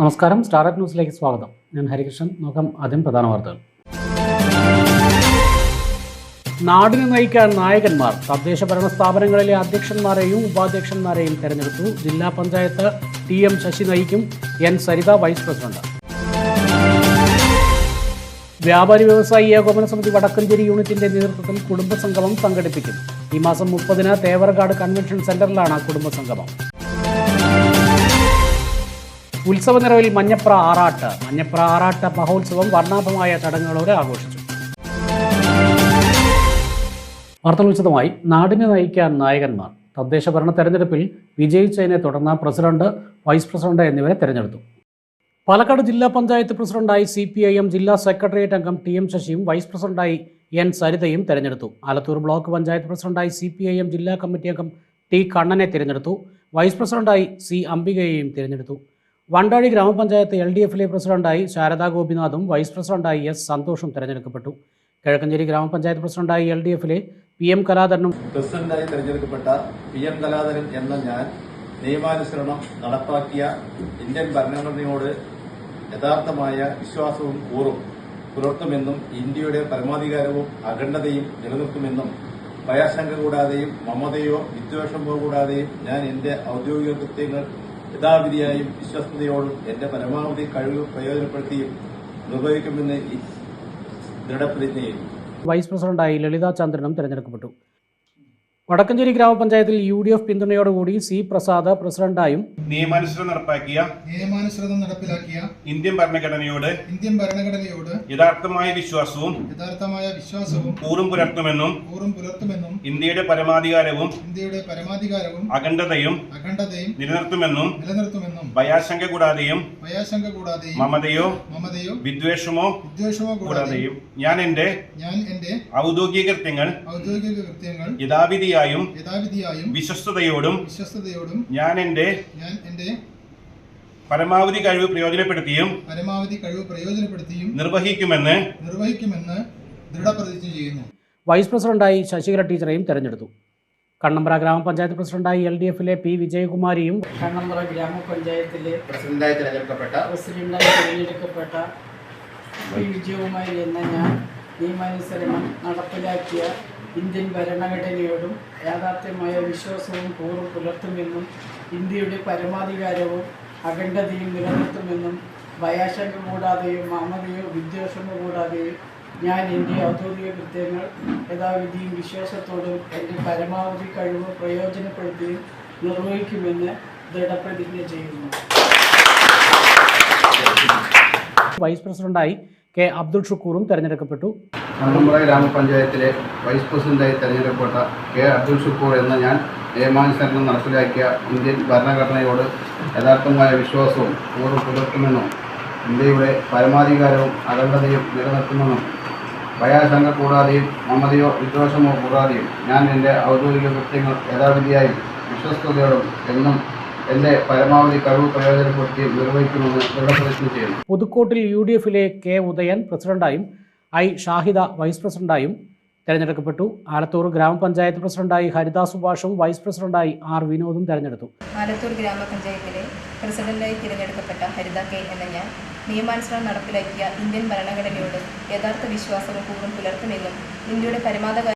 നമസ്കാരം. സ്റ്റാർട്ടപ്പ് ന്യൂസിലേക്ക് സ്വാഗതം. ഞാൻ ഹരികൃഷ്ണൻ. നോക്കാം ആദ്യം പ്രധാന വാർത്തകൾ. നാടിനെ നയിക്കാൻ നായകന്മാർ. തദ്ദേശ ഭരണ സ്ഥാപനങ്ങളിലെ അധ്യക്ഷന്മാരെയും ഉപാധ്യക്ഷന്മാരെയും തെരഞ്ഞെടുത്തു. ജില്ലാ പഞ്ചായത്ത് ടി എം ശശി നയിക്കും. N Saritha vice president. വ്യാപാരി വ്യവസായി ഏകോപന സമിതി വടക്കഞ്ചേരി യൂണിറ്റിന്റെ നേതൃത്വത്തിൽ കുടുംബസംഗമം സംഘടിപ്പിക്കും. ഈ മാസം മുപ്പതിന് തേവറകാട് കൺവെൻഷൻ സെന്ററിലാണ് കുടുംബസംഗമം. ഉത്സവ നിറവിൽ മഞ്ഞപ്ര ആറാട്ട്. മഞ്ഞപ്ര ആറാട്ട് മഹോത്സവം വർണാഭമായ ചടങ്ങുകളോടെ ആഘോഷിച്ചു. വാർത്തകൾ വിശദമായി നാടിനെ നയിക്കാൻ നായകന്മാർ. തദ്ദേശ ഭരണ തെരഞ്ഞെടുപ്പിൽ വിജയിച്ചതിനെ തുടർന്ന് പ്രസിഡന്റ് വൈസ് പ്രസിഡന്റ് എന്നിവരെ തെരഞ്ഞെടുത്തു. പാലക്കാട് ജില്ലാ പഞ്ചായത്ത് പ്രസിഡന്റായി സി പി ഐ എം ജില്ലാ സെക്രട്ടേറിയറ്റ് അംഗം ടി എം ശശിയും വൈസ് പ്രസിഡന്റായി എൻ സരിതയും തെരഞ്ഞെടുത്തു. ആലത്തൂർ ബ്ലോക്ക് പഞ്ചായത്ത് പ്രസിഡന്റായി സി പി ഐ എം ജില്ലാ കമ്മിറ്റി അംഗം ടി കണ്ണനെ തിരഞ്ഞെടുത്തു. വൈസ് പ്രസിഡന്റായി സി അംബികയെയും തിരഞ്ഞെടുത്തു. വണ്ടാഴി ഗ്രാമപഞ്ചായത്ത് എൽ ഡി എഫിലെ പ്രസിഡന്റായി ശാരദാ ഗോപിനാഥും വൈസ് പ്രസിഡന്റായി എസ് സന്തോഷും തെരഞ്ഞെടുക്കപ്പെട്ടു. കിഴക്കഞ്ചേരി ഗ്രാമപഞ്ചായത്ത് പ്രസിഡന്റായി എൽ ഡി എഫിലെ പി എം കലാധരനും പ്രസിഡന്റായി തെരഞ്ഞെടുക്കപ്പെട്ട പി എം കലാധരൻ എന്ന ഞാൻ നിയമാനുസരണം നടപ്പാക്കിയ ഇന്ത്യൻ ഭരണഘടനയോട് യഥാർത്ഥമായ വിശ്വാസവും കൂറും പുലർത്തുമെന്നും ഇന്ത്യയുടെ പരമാധികാരവും അഖണ്ഡതയും നിലനിർത്തുമെന്നും ഭയാശങ്ക കൂടാതെയും മമതയോ വിദ്വേഷമോ കൂടാതെയും ഞാൻ എന്റെ ഔദ്യോഗിക കൃത്യങ്ങൾ യഥാവിധിയായും വിശ്വസ്തയോടും എന്റെ പരമാവധി കഴിവ് പ്രയോജനപ്പെടുത്തിയും നിർവഹിക്കുമെന്ന് ദൃഢപ്രതിജ്ഞ വൈസ് പ്രസിഡന്റായി ലളിതാ ചന്ദ്രനും തെരഞ്ഞെടുക്കപ്പെട്ടു. വടക്കഞ്ചേരി ഗ്രാമപഞ്ചായത്തിൽ യു ഡി എഫ് പിന്തുണയോടുകൂടി സി പ്രസാദ് പ്രസിഡന്റായും നിയമാനുസൃതം നടപ്പാക്കിയ നിയമാനുസൃതം നടപ്പിലാക്കിയ ഇന്ത്യൻ ഭരണഘടനയോട് ഇന്ത്യൻ ഭരണഘടനയോട് യഥാർത്ഥമായ വിശ്വാസവും യഥാർത്ഥമായ വിശ്വാസവും കൂറും പുലർത്തുമെന്നും കൂറും പുലർത്തുമെന്നും ഇന്ത്യയുടെ പരമാധികാരവും ഇന്ത്യയുടെ പരമാധികാരവും അഖണ്ഡതയും അഖണ്ഡതയും നിലനിർത്തുമെന്നും നിലനിർത്തുമെന്നും ഭയാശങ്ക കൂടാതെയും ഭയാശങ്ക കൂടാതെയും മമതയോ മമതയോ വിദ്വേഷമോ വിദ്വേഷമോ കൂടാതെയും കൂടാതെയും ഞാൻ എന്റെ ഞാൻ എന്റെ ഔദ്യോഗിക കൃത്യങ്ങൾ ഔദ്യോഗിക കൃത്യങ്ങൾ യഥാവിധിയായും യഥാവിധിയായും യഥാവിധിയായും വിശ്വസ്തയോടും വിശ്വസ്തയോടും ഞാൻ എന്റെ ഞാൻ എന്റെ പരമാവധി കഴിവ് പ്രയോജനപ്പെടുത്തിയും പരമാവധി കഴിവ് പ്രയോജനപ്പെടുത്തിയും നിർവഹിക്കുമെന്ന് നിർവഹിക്കുമെന്ന് ദൃഢപ്രതിജ്ഞ ചെയ്യുന്നു. വൈസ് പ്രസിഡന്റായി ശശികല ടീച്ചറെയും തെരഞ്ഞെടുത്തു. കണ്ണമ്പ്ര ഗ്രാമപഞ്ചായത്ത് പ്രസിഡന്റായി എൽ ഡി എഫിലെ പി വിജയകുമാരിയും കണ്ണമ്പ്ര ഗ്രാമപഞ്ചായത്തിലെ പ്രസിഡന്റായി തിരഞ്ഞെടുക്കപ്പെട്ട പ്രസിഡന്റായി തിരഞ്ഞെടുക്കപ്പെട്ട പി വിജയകുമാരി എന്ന ഞാൻ നിയമാനുസരണം നടപ്പിലാക്കിയ ഇന്ത്യൻ ഭരണഘടനയോടും യാഥാർത്ഥ്യമായ വിശ്വാസവും കൂറും പുലർത്തുമെന്നും ഇന്ത്യയുടെ പരമാധികാരവും അഖണ്ഡതയും നിലനിർത്തുമെന്നും ഭയാശങ്ക കൂടാതെയും മമതയോ വിദ്വേഷമോ കൂടാതെയും ഞാൻ എന്റെ ഔദ്യോഗിക കൃത്യങ്ങൾ യഥാവിധിയും വിശ്വാസത്തോടും എന്റെ പരമാവധി കഴിവ് പ്രയോജനപ്പെടുത്തിയും നിർവഹിക്കുമെന്ന് ദൃഢപ്രതിജ്ഞ ചെയ്യുന്നു. വൈസ് പ്രസിഡന്റായി കെ അബ്ദുൾ ഷുക്കൂറും തെരഞ്ഞെടുക്കപ്പെട്ടു. കണ്ണമ്പുറ ഗ്രാമപഞ്ചായത്തിലെ വൈസ് പ്രസിഡന്റായി തെരഞ്ഞെടുക്കപ്പെട്ട കെ അബ്ദുൽ ഷുക്കൂർ എന്ന ഞാൻ നിയമാനുസരണം നടപ്പിലാക്കിയ ഇന്ത്യൻ ഭരണഘടനയോട് യഥാർത്ഥമായ വിശ്വാസവും കൂറും പുലർത്തുമെന്നും ഇന്ത്യയുടെ പരമാധികാരവും അഖണ്ഡതയും നിലനിർത്തുമെന്നും ഭയാശങ്ക കൂടാതെയും മമതയോ വിദ്വേഷമോ കൂടാതെയും ഞാൻ എന്റെ ഔദ്യോഗിക കൃത്യങ്ങൾ യഥാവിധിയായും വിശ്വസ്തയോടും എന്നും എന്റെ പരമാവധി കഴിവ് പ്രയോജനപ്പെടുത്തി നിർവഹിക്കുമെന്ന് ദൃഢപ്രതിജ്ഞ ചെയ്യുന്നു. പുതുക്കോട്ടിൽ യു ഡി എഫിലെ കെ ഉദയൻ പ്രസിഡന്റായും ഐ ഷാഹിദ വൈസ് പ്രസിഡന്റായും തെരഞ്ഞെടുക്കപ്പെട്ടു. ആലത്തൂർ ഗ്രാമപഞ്ചായത്ത് പ്രസിഡന്റായി ഹരിത സുഭാഷും വൈസ് പ്രസിഡന്റായി ആർ വിനോദും തെരഞ്ഞെടുത്തു. ആലത്തൂർ ഗ്രാമപഞ്ചായത്തിലെ പ്രസിഡന്റായി തിരഞ്ഞെടുക്കപ്പെട്ട ഹരിത കെ എന്ന ഞാൻ നിയമാനുസരണം നടപ്പിലാക്കിയ ഇന്ത്യൻ ഭരണഘടനയോട് യഥാർത്ഥ വിശ്വാസവും കൂടുതൽ പുലർത്തുമെന്നും ഇന്ത്യയുടെ പരമാധികാര